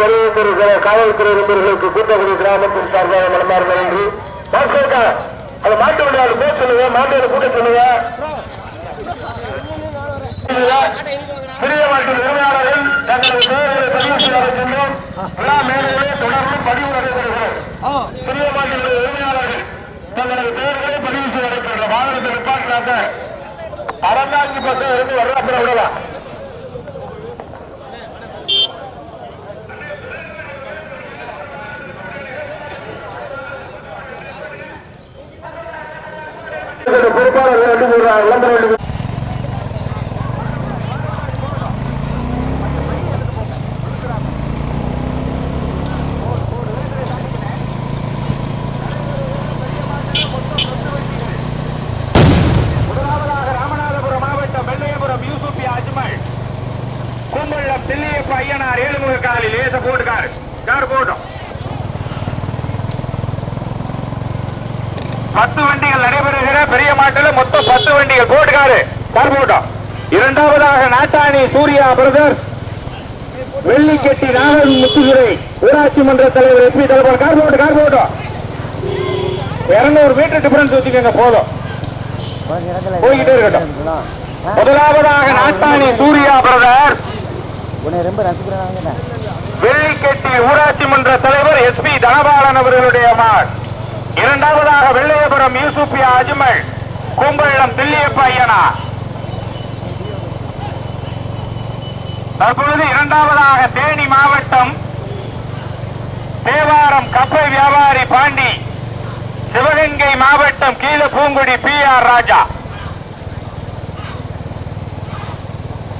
வருகின்ற காவல்துறை நண்பர்களுக்கு கூட்டக்குடி கிராமத்தின் சார்பாக மனமார்ந்த நன்றி. பாஸ்கர்கா அது மாட்டு விளையாடு போக சொல்லுங்க மாட்டு கூட்ட சொல்லுங்க. சிறிய மாட்டு உரிமையாளர்கள் தங்களது பெயர்களை பதிவு செய்ய எல்லா விழா தொடர்ந்து பதிவு நடைபெறுகிறது சிறிய மாட்டு உரிமையாளர்கள் தங்களது பெயர்களை பதிவு செய்ய நடைபெறுகிற வாகனத்தை நிப்பாட்டினாக்க அறந்தாங்கி பசங்க இருந்து வரலாற்று விடலாம். பொறுப்பாளர் ரெண்டு விளம்பரம் ராமநாதபுரம் மாவட்டம் வெள்ளையபுரம் ஐயனார் ஏழுமுக காலில் லேச போட்டு கார் கார் போட்டோம்? பத்து வண்டிகள் நடைபெறுகிற பெரிய மாட்டில் மொத்தம் பத்து வண்டிகள் போட்டுக்காரு. கார் போட்டோம் இரண்டாவதாக நாட்டாணி சூர்யா பிரதர். வெள்ளிக்கெட்டி நாகன் முத்துதுரை. ஊராட்சி மன்ற தலைவர் எஸ்பி தலைவர் கார் போட்டு கார் போட்டோம் இருநூறு மீட்டர் டிஃபரன்ஸ் வச்சுக்கோங்க போதும். போய்கிட்டே இருக்கட்டும். முதலாவதாக நாட்டாணி சூர்யா பிரதர். வெள்ளிக்கெட்டி ஊராட்சி மன்ற தலைவர் எஸ் பி தனபாலன் அவர்களுடைய மகன் இரண்டாவதாக வெள்ளையபுரம் யூசுப்பியா அஜ்மல் கும்பழம் தில்லியப்ப ஐயனா. தற்பொழுது இரண்டாவதாக தேனி மாவட்டம் தேவாரம் கப்பை வியாபாரி பாண்டி சிவகங்கை மாவட்டம் கீழ பூங்குடி பி ஆர் ராஜா.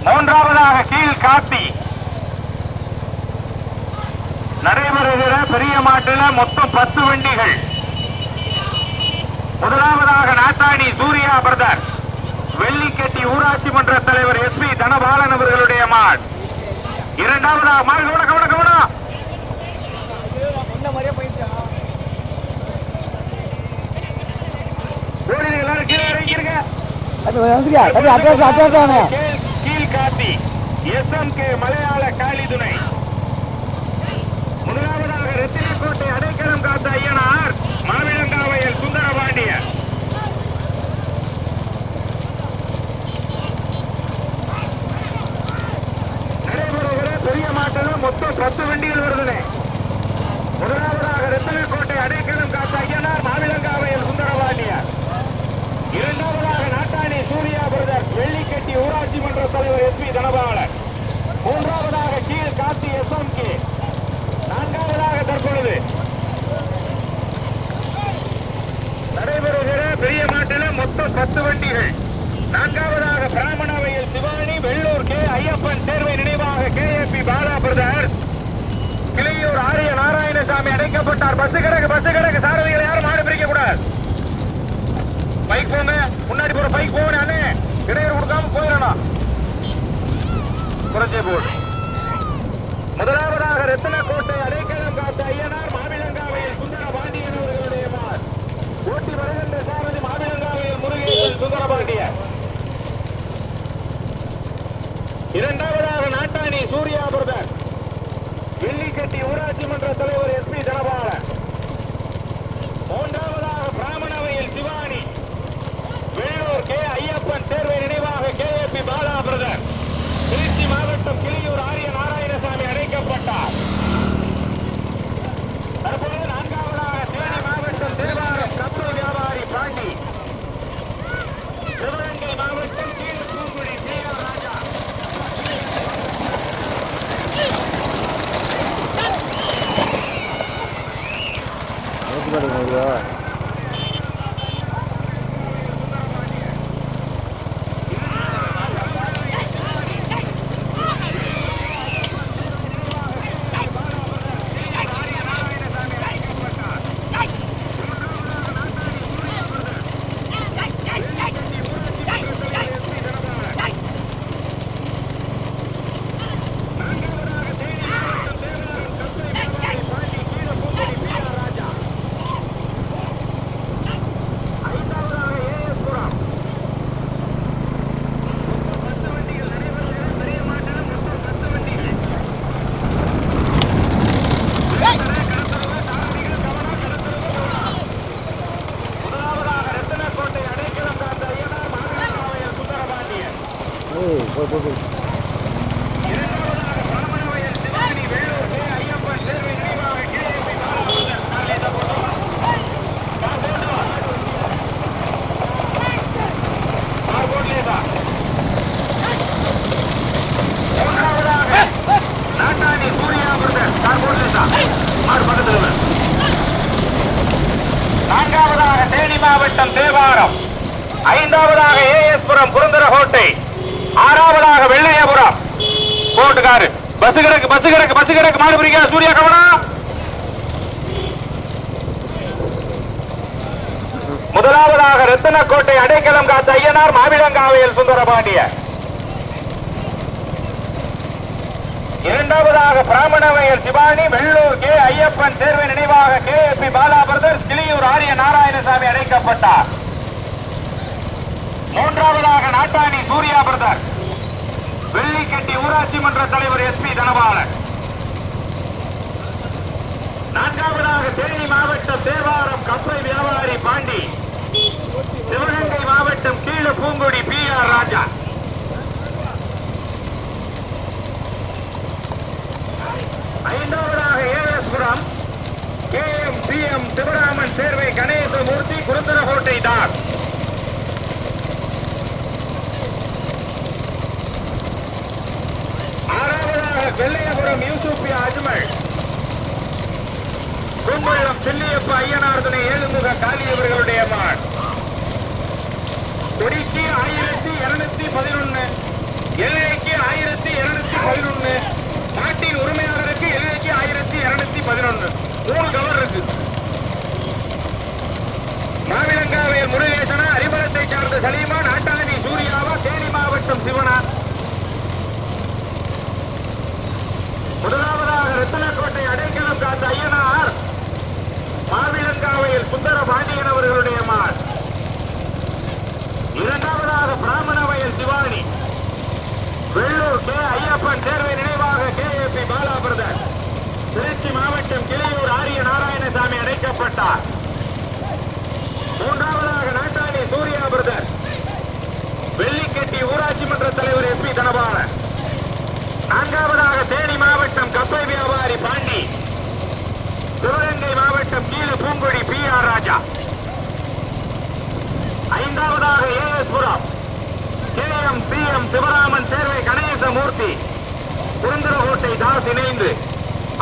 மூன்றாவதாக கீழ் காத்தி நடைபெறுகிற பெரிய மாட்டில மொத்தம் பத்து வண்டிகள். முதலாவதாக நாட்டாணி சூர்யா பிரதர். வெள்ளிக்கட்டி ஊராட்சி மன்ற தலைவர் எஸ் பி தனபாலன் அவர்களுடைய மாட். இரண்டாவதாக மாடு கவன கவன எஸ்எம்கே மலையாள காளிதுணை. முதலாவதாக ரத்தினக்கோட்டை அடைக்கலம் காத்த ஐயனார். மாவிளங்காவையில் நடைபெறுகிற பெரிய மாட்டில் மொத்தம் பத்து வண்டிகள் வருதுனே முதலாவதாக ரத்தினக்கோட்டை அடைக்கலம் காத்த ஐயனார் மாவிளங்காவையில் சுந்தரபாண்டியர் இரண்டாவதாக நாட்டாணி சூர்யா பிரதர் வெள்ளிக்கட்டி ஊராட்சி மன்ற தலைவர் எஸ் பி தனபாலன் மூன்றாவதாக கீழ் காசி எஸ் எம் கே நான்காவதாக தற்பொழுது நடைபெறுகிற பெரிய மாட்டில மொத்தம் பத்து வண்டிகள். நான்காவதாக பிராமணவையில் சிவானி வெள்ளூர் கே. ஐயப்பன் தேர்வை நினைவாக K. S B. Bala brother Kilaiyur Ariya Narayanasamy அடைக்கப்பட்டார். பஸ் கிடக்கு பஸ் கிடக்கு. சாரதிகளை யாரும் மாடு பிரிக்க கூடாது. பைக் போங்க. முன்னாடி போற பைக் போகணும் அண்ணே. இடையூறு கொடுக்காம போயிடணும். குறைஞ்சே போடு. முதலாவதாக ரத்தினக்கோட்டை அடைக்கலம் காத்த ஐயனார் மாவிலங்காவையில் சுந்தர பாண்டியன் அவர்களுடைய மார் ஓட்டி வருகின்ற சாரதி மாவிலங்காவையில் முருகேசன் இரண்டாவதாக நாட்டாணி சூர்யா பிரதர். வெள்ளிக்கட்டி ஊராட்சி மன்ற தலைவர் எஸ் பி தனபாலன். மூன்றாவதாக பிராமணவையில் சிவானி. வேலூர் கே ஐயப்பன் தேர்வை நினைவாக K A B Bala brother. Trichy மாவட்டம் கிளியூர் ஆரிய Look. மாவட்டம் தேவாரம். ஐந்தாவதாக ஏஎஸ்புரம் புரந்தரகோட்டை ஆறாவதாக வெள்ளையபுரம். போட்டுக்காரு. பஸ் கிடக்கு பஸ் கிடக்கு பஸ் கிடக்கு. மாடு பிடிக்க சூர்யா கவனா? முதலாவதாக ரத்தனக்கோட்டை அடைக்கலம் காத்த ஐயனார் மாவிடங்காவையில் சுந்தரபாண்டிய இரண்டாவதாக பிராமணவையர் சிவானி வெள்ளூர் கே. ஐயப்பன் தேர்வை நினைவாக K. S B. Bala brother Kiliyur Ariya Narayanasamy அடைக்கப்பட்டார். மூன்றாவதாக நாட்டாணி சூர்யா பிரதர் வெள்ளிக்கட்டி ஊராட்சி மன்ற தலைவர் எஸ். பி. தனபாலன். நான்காவதாக தேனி மாவட்டம் தேவாரம் கப்பை வியாபாரி பாண்டி. சிவகங்கை மாவட்டம் கீழ பூங்குடி பி. ஆர். ராஜா ஐந்தாவதாக AS Puram K M B M Sivaraman Servai Ganesamoorthy Kurundarakottai talk ஆறாவதாக வெள்ளையபுரம் யூசுப் அஜ்மல். கும்பலம் செல்லியப்ப ஐயனார்தனை ஏழுமுக காளியவர்களுடைய மான் கொடிக்கு ஆயிரத்தி இருநூத்தி பதினொன்னு எல்லைக்கு ஆயிரத்தி இருநூத்தி பதினொன்னு நாட்டின் உரிமையாளருக்கு எல்லைக்கு ஆயிரத்தி இருநூத்தி பதினொன்னு. மூணு கவர் இருக்கு. மாவிலங்காவையர் முருகேசனா அரிமளத்தை சார்ந்த சலீமா நாட்டாணி சூர்யாவா தேனி மாவட்டம் சிவனா? முதலாவதாக ரத்தனக்கோட்டை அடைக்கலம் காத்த ஐயனார் மாவிலங்காவையில் சுந்தர பாண்டியன் அவர்களுடைய மார். இரண்டாவதாக பிராமண வயல் சிவானி வெள்ளூர் கே. ஐயப்பன் தேர்வை நினைவாக K. A. B. Bala brother Trichy மாவட்டம் கிளையூர் ஆரிய நாராயணசாமி அடைக்கப்பட்டார். மூன்றாவதாக நாட்டாணி சூர்யா பிரதர். வெள்ளிக்கட்டி ஊராட்சி மன்ற தலைவர் எஸ் பி தனபாலன் நான்காவதாக தேனி மாவட்டம் கப்பை வியாபாரி பாண்டி. சிவகங்கை மாவட்டம் கீழ பூங்கொடி பி ஆர் ராஜா. ஐந்தாவதாக A S Puram. K M B M Sivaraman Servai Ganesamoorthy. Kurundirakottai Das இணைந்து.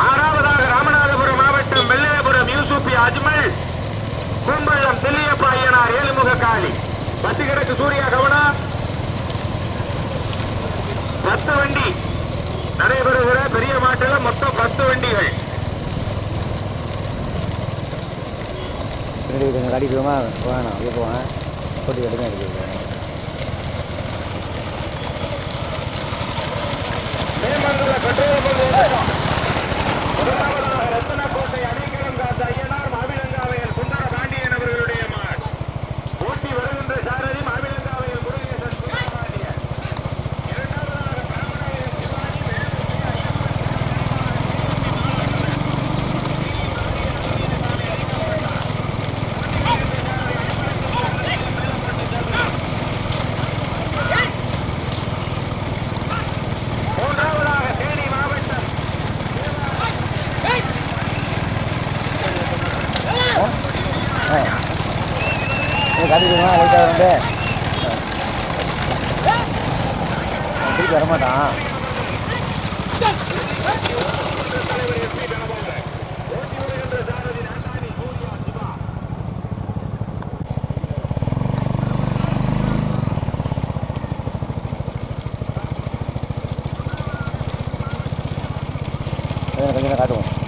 ஆறாவதாக ராமநாதபுரம் மாவட்டம் வெள்ளையபுரம் யூசுப்பி அஜ்மல். கும்பள்ளம் செல்லியப்ப ஐயனார் ஏழுமுக காளி. பத்து கிடக்கு சூர்யா கவனா? பத்து வண்டி. நடைபெறுகிற பெரிய மாட்டில் மொத்தம் பத்து வண்டிகள். கொஞ்சம் காடி வேணாம் அப்படியே போவேன் போட்டி கடுமையாக இருக்குது மேமங்கல கட்டுரை முதலாவதாக ரத்தனக்கோட்டை அணைக்கலம் காத்த ஐயனார் மாவிலங்காவையில் சுந்தர பாண்டியன் அவர்களுடைய மாட் போட்டி வருகின்ற சாரதி மாவிலங்காவையில் முருகேசன் சுந்தர பாண்டியன் இரண்டாவதாக பிராமணாவையில் சிவாஜி மூன்றாவதாக தேனி மாவட்டம் காடி போமா லைட்டாக வந்து திருப்பி வரமாட்டான் கொஞ்சம் கொஞ்சம்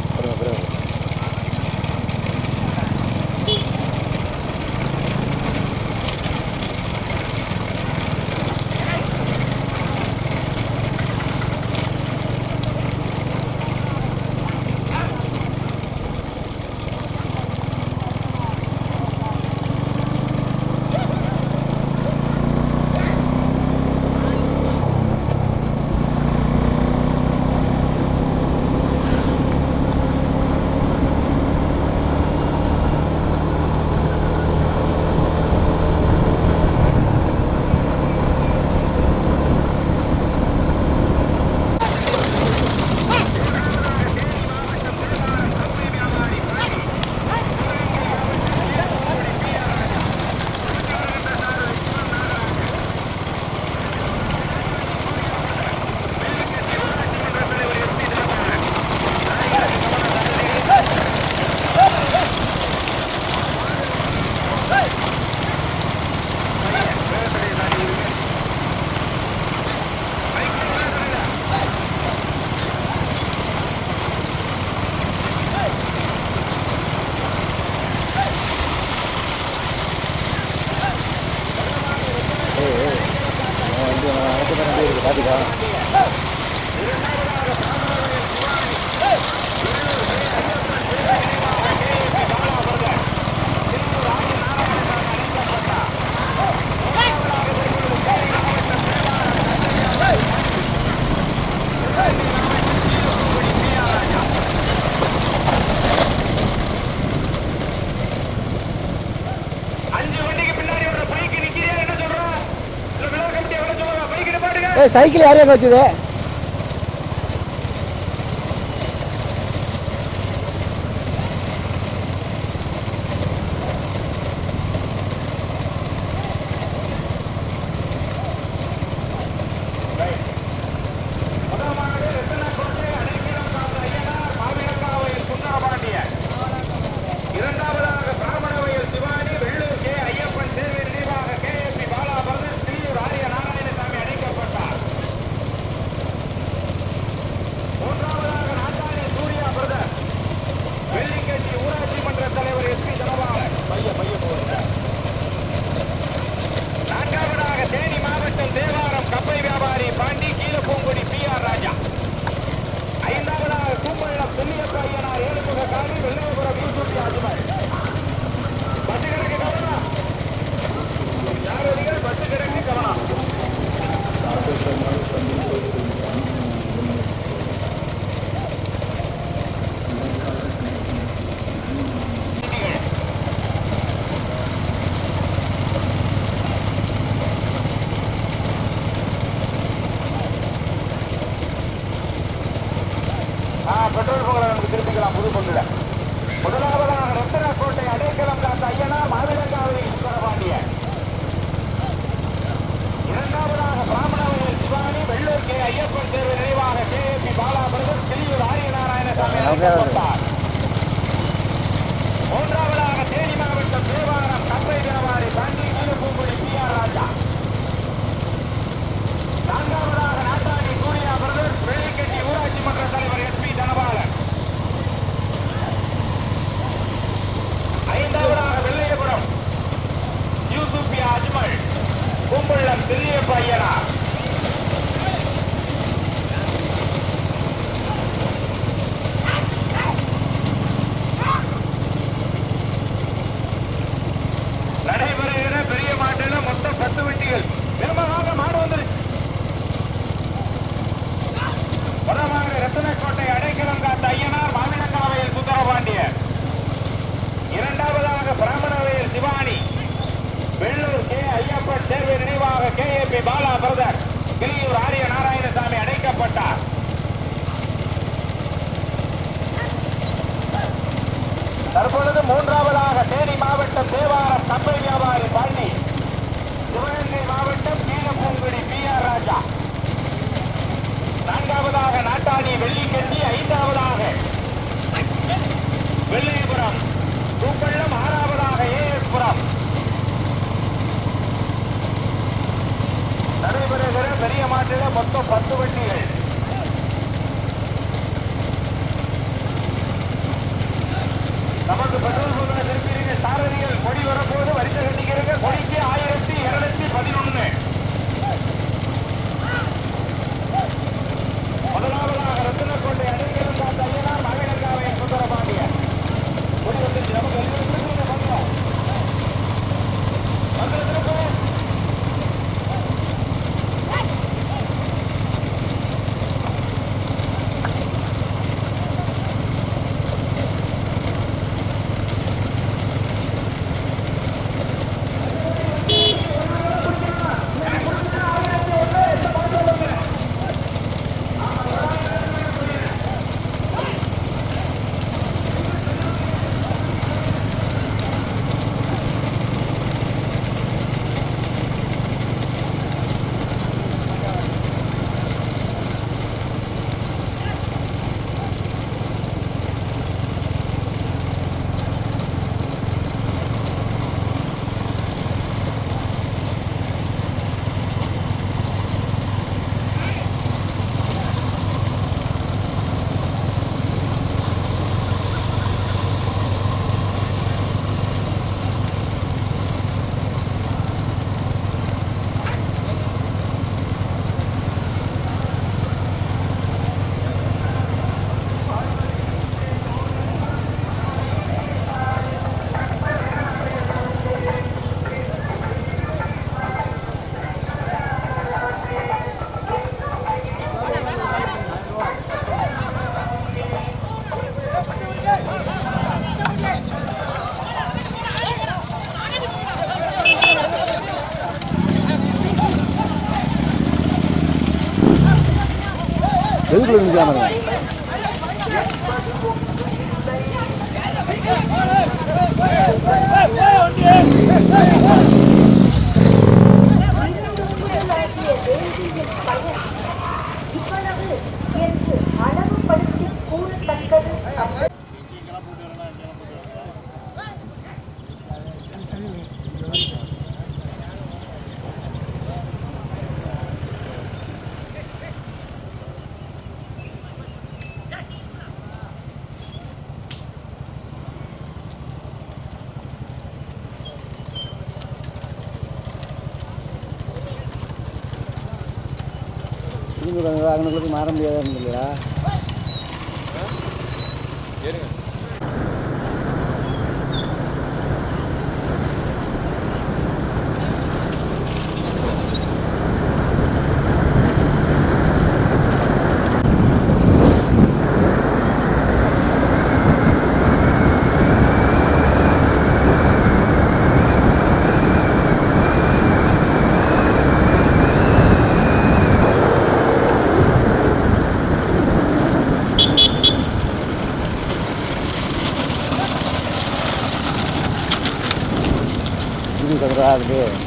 சைக்கிள் யாரையா வச்சுது? 旁边的这个 கட்டி வெள்ளி கட்டி ஐந்தாவதாக. வெள்ளையபுரம் பூப்பள்ளம் ஆறாவதாக ஏ நடைபெறுகிற பெரிய மாற்றில மொத்தம் பத்து வண்டிகள். நமக்கு பெட்ரோல் பங்கு திருப்பி சாரதிகள் கொடி வரும்போது வரிசை கட்டிக்கிறீங்க கொடிக்கு ஆயிரம் கொண்டு அடிக்கிறது பார்த்தீங்கன்னா மகனுக்காக சுந்தரபாண்டியன் முடிவு நமக்கு किलो लीजिए हमारा வாகனங்களுக்கு மாற முடியாதா இல்லையா திரும்பி கொஞ்சம்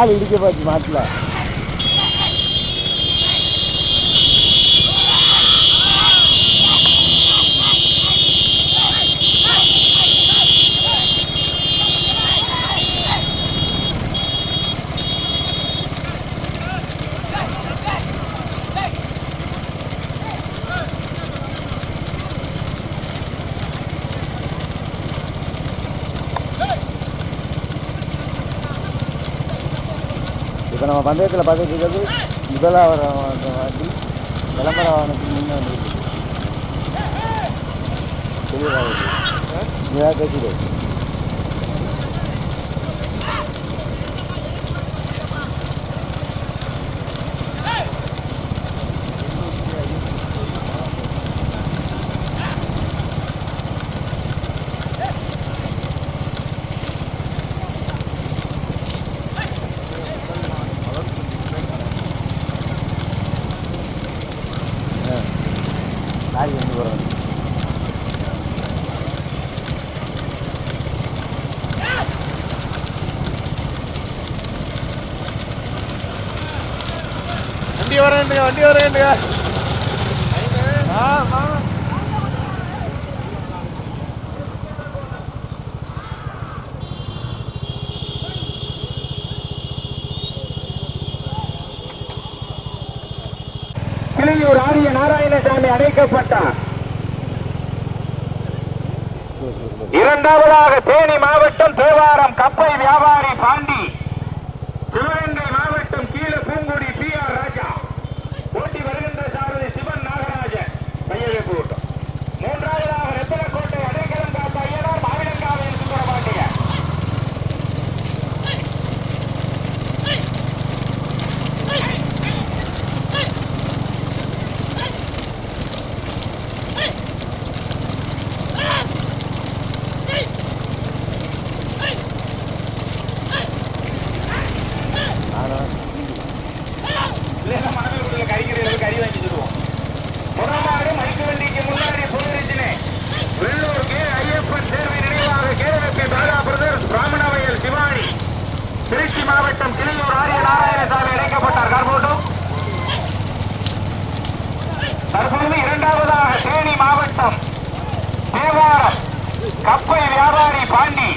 கால் இடிக்க பார்த்து மாட்டல பந்தயத்தில் பார்த்துட்டு இருக்கிறது முதலாவது வாட்டி விளம்பர வாகனத்துக்கு முன்னே வந்துருக்கு தெளிவாக இதாக பேசிடு வண்டி வரேன்னுங்க வண்டி கிளியூர் ஆரிய நாராயணசாமி அடைக்கப்பட்டார் இரண்டாவதாக தேனி மாவட்டம் தேவாரம் கப்பை வியாபாரி பாண்டி சிவகங்கை மாவட்டம் கீழ பூங்குடி பி ஆர் ராஜா போட்டி வருகின்ற சாரதி சிவன் நாகராஜன் கையெழுப்பு கூட்டம் மூன்றாவதாக ரத்தனக்கோட்டை அடைக்கலம் காத்த ஐயனார் மாவிலங்காவின் சுந்தரபாண்டியன் முதலாவது மைக்கு வண்டிக்கு முன்னாடி போயிருச்சுனே வெள்ளூர் கே ஐயப்பன் தேர்வு நினைவாக கேரளத்தை பாலா பிரதர்ஸ் பிராமணவயல் சிவானி திருச்சி மாவட்டம் கிளியூர் ஆரிய நாராயணசாமி இணைக்கப்பட்டார் கார்போட்டும் தற்பொழுது இரண்டாவதாக தேனி மாவட்டம் தேவாரம் கப்பை வியாபாரி பாண்டி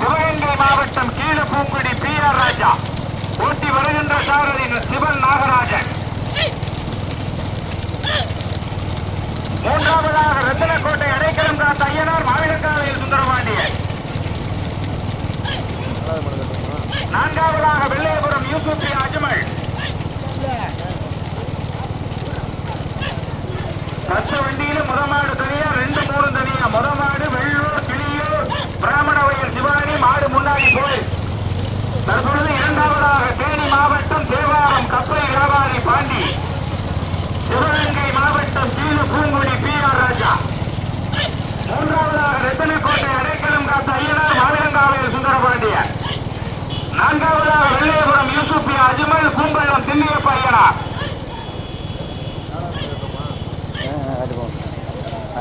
சிவகங்கை மாவட்டம் கீழப்பூங்குடி பி ஆர் ராஜா ஓட்டி வருகின்ற சாரதி சிவன் நாகராஜன். மூன்றாவதாக ரத்தனக்கோட்டை அடைக்கலம் காத்த ஐயனார் மாவிலக்காவையில் சுந்தரபாண்டியன். நான்காவதாக வெள்ளையபுரம் யூசுப் அஜ்மல். பத்து வண்டியில முதமாடு தனியா ரெண்டு மூணு தனியா. முதமாடு வெள்ளூர் கிளியூர் பிராமண வயல் சிவானி மாடு முன்னாடி போய். தற்பொழுது இரண்டாவதாக தேனி மாவட்டம் தேவாரம் கப்பை வியாபாரி பாண்டி. சிவகங்கை மாவட்டம் கீழ பூங்குடி பி ஆர் ராஜா. மூன்றாவதாக ரத்தனக்கோட்டை அடைக்கலம் காத்த ஐயனார் மாவிலங்காவையில் சுந்தரபாண்டியன் நான்காவதாக வெள்ளையபுரம் யூசுப் அஜ்மல் பூம்பள்ளம் தில்லியப்ப ஐயனார் காட்டுப்போம் காட்டு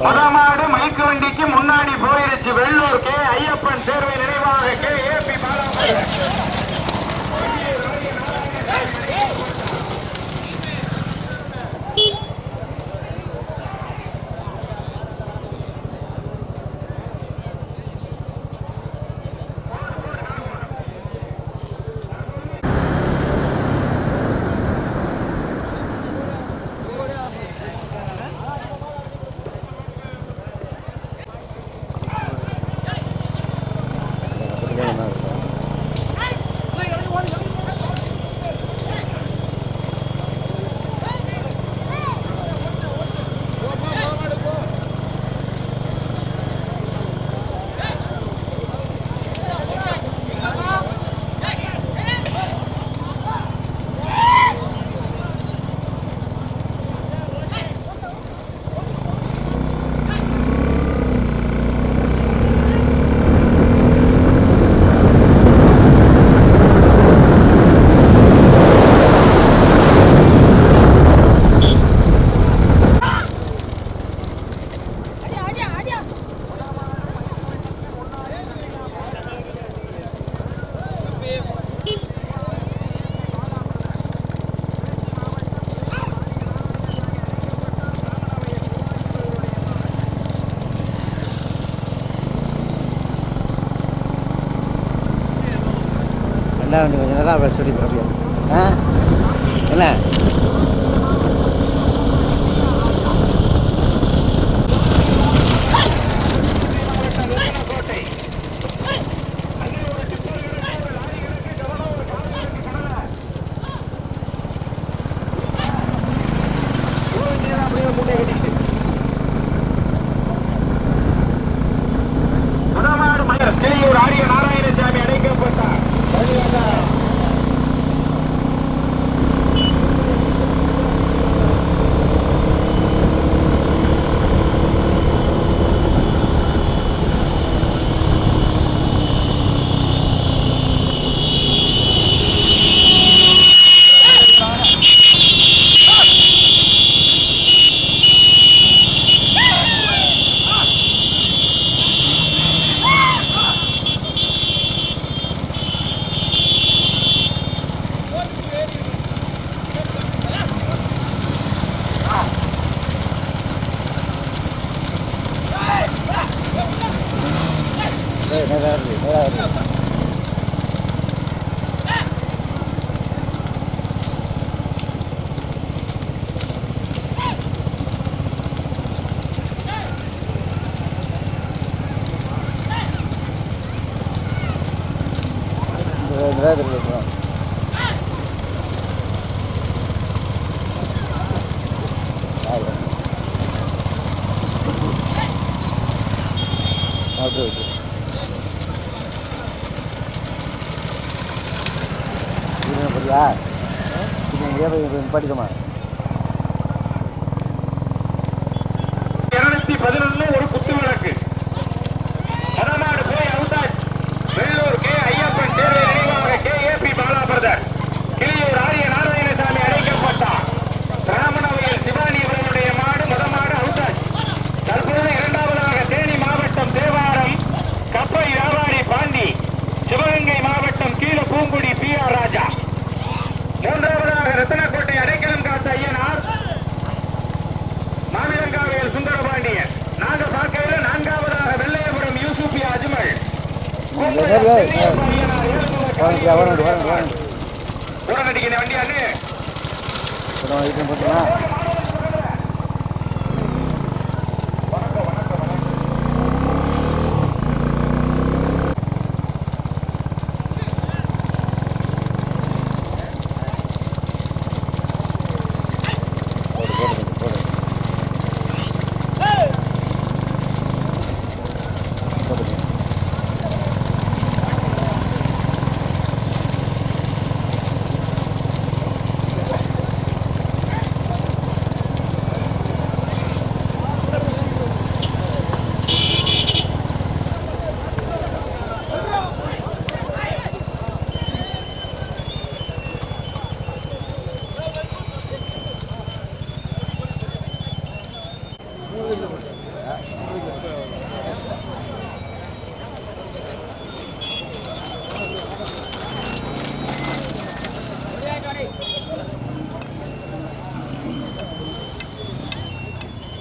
மதமாடு மைக்கு வண்டிக்கு முன்னாடி போயிருச்சு. வெள்ளூர் கே ஐயப்பன் தேர்வை நிறைவாக கே ஏபி பாலாமணி என்ன கொஞ்சம் நல்லா சொல்லி போகிறோம் ஆ? என்ன முதமாடு மையர் கிளியூர் ஆரிய நாராயணசாமி அடைக்கப்பட்டார் இந்த இந்த வேகத்தில் இருக்கிறோம் ஓகே ஓகே அப்படியா? படியா இது இங்கே போய் படிக்கமா இருநூத்தி பதினொன்னு ஒரு குத்து விளக்கு மதமாடு போய் அவுத்தாஜ் வெள்ளூர் கே ஐயப்பன் தேர்வை நினைவாக K A B Bala brother Kiliyur Ariya Narayanasamy அழைக்கப்பட்டார் ராமனவையில் சிவானி அவர்களுடைய மாடு மதமாடு அவுத்தாஜ் தற்போது இரண்டாவதாக தேனி மாவட்டம் தேவாரம் கப்பை வியாபாரி பாண்டி சிவகங்கை மாவட்டம் கீழ பூங்குடி பி ஆர் ராஜா மூன்றாவதாக ரத்தனக்கோட்டை அடைக்கலம் காத்த ஐயனார் மாவிலங்காவையில் சுந்தரபாண்டியன் நாங்க பார்க்கையில் நான்காவதாக வெள்ளையபுரம் யூசுப் அஜ்மல் உடனடிக்கிற வண்டி அண்ணு. போட்டுமா